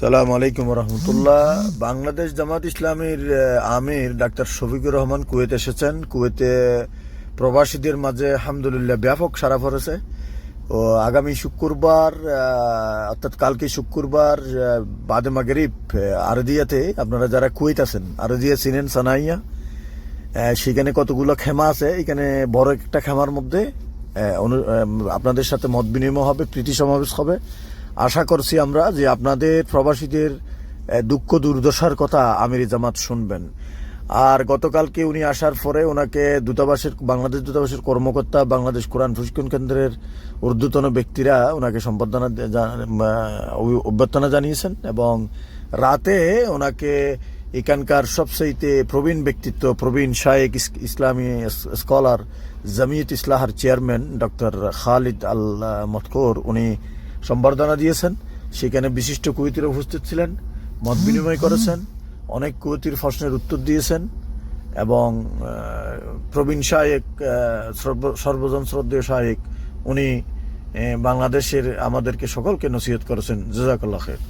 সালাম আলাইকুম রহমতুল্লাহ বাংলাদেশ জামাত ইসলামীর আমির ডাক্তার শফিকুর রহমান কুয়েত এসেছেন। কুয়েতে প্রবাসীদের মাঝে আলহামদুলিল্লাহ ব্যাপক সারা পড়েছে। ও আগামী শুক্রবার অর্থাৎ কালকে শুক্রবার আহ, বাদে মাগরিব আরদিয়াতে আপনারা যারা কুয়েত আছেন আরদিয়া চিনেন সানাইয়া সেখানে কতগুলো খেমা আছে? এখানে বড় একটা খেমার মধ্যে আপনাদের সাথে মত বিনিময় হবে প্রীতি সমাবেশ হবে। আশা করছি আমরা যে আপনাদের প্রবাসীদের দুঃখ দুর্দশার কথা আমির জামাত শুনবেন। আর গতকালকে উনি আসার পরে ওনাকে দূতাবাসের, বাংলাদেশ দূতাবাসের কর্মকর্তা, বাংলাদেশ কোরআন প্রশিক্ষণ কেন্দ্রের ঊর্ধ্বতন ব্যক্তিরা ওনাকে সম্বর্ধনা অভ্যর্থনা জানিয়েছেন এবং রাতে ওনাকে এখানকার সবচাইতে প্রবীণ ব্যক্তিত্ব, প্রবীণ শায়েক ইস- ইসলামী স্কলার জামিয়ত ইসলাহার চেয়ারম্যান ডক্টর খালিদ আল মতকর উনি সম্বর্ধনা দিয়েছেন। সেখানে বিশিষ্ট কুয়েতিরা উপস্থিত ছিলেন, মত বিনিময় করেছেন, অনেক কুয়েতির প্রশ্নের উত্তর দিয়েছেন এবং প্রবীণ শায়েক সর্বজন শ্রদ্ধেয় শায়েক, উনি বাংলাদেশের আমাদেরকে সকলকে নসিহত করেছেন। জজাকাল্লাহ খের